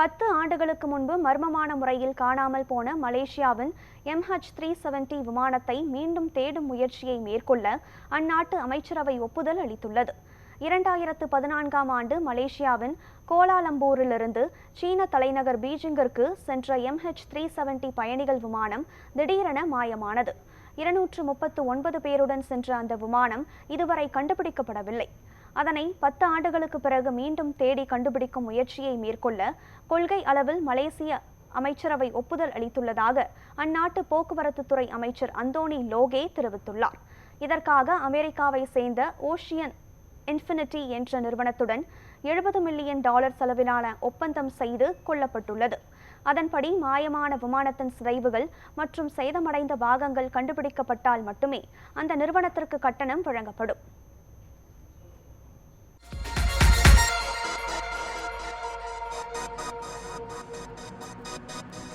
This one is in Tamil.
பத்து ஆண்டுகளுக்கு முன்பு மர்மமான முறையில் காணாமல் போன மலேசியாவின் எம்ஹெச் த்ரீ செவன்டி விமானத்தை மீண்டும் தேடும் முயற்சியை மேற்கொள்ள அந்நாட்டு அமைச்சரவை ஒப்புதல் அளித்துள்ளது. இரண்டாயிரத்து பதினான்காம் ஆண்டு மலேசியாவின் கோலாலம்பூரிலிருந்து சீன தலைநகர் பீஜிங்கிற்கு சென்ற எம்ஹெச் த்ரீ செவன்டி பயணிகள் விமானம் திடீரென மாயமானது. இருநூற்று முப்பத்து ஒன்பது பேருடன் சென்ற அந்த விமானம் இதுவரை கண்டுபிடிக்கப்படவில்லை. அதனை பத்து ஆண்டுகளுக்கு பிறகு மீண்டும் தேடி கண்டுபிடிக்கும் முயற்சியை மேற்கொள்ள கொள்கை அளவில் மலேசிய அமைச்சரவை ஒப்புதல் அளித்துள்ளதாக அந்நாட்டு போக்குவரத்து துறை அமைச்சர் அந்தோனி லோகே தெரிவித்துள்ளார். இதற்காக அமெரிக்காவை சேர்ந்த ஓஷியன் இன்ஃபினிட்டி என்ற நிறுவனத்துடன் எழுபது மில்லியன் டாலர் செலவிலான ஒப்பந்தம் செய்து கொள்ளப்பட்டுள்ளது. அதன்படி மாயமான விமானத்தின் சிதைவுகள் மற்றும் சேதமடைந்த பாகங்கள் கண்டுபிடிக்கப்பட்டால் மட்டுமே அந்த நிறுவனத்திற்கு கட்டணம் வழங்கப்படும். you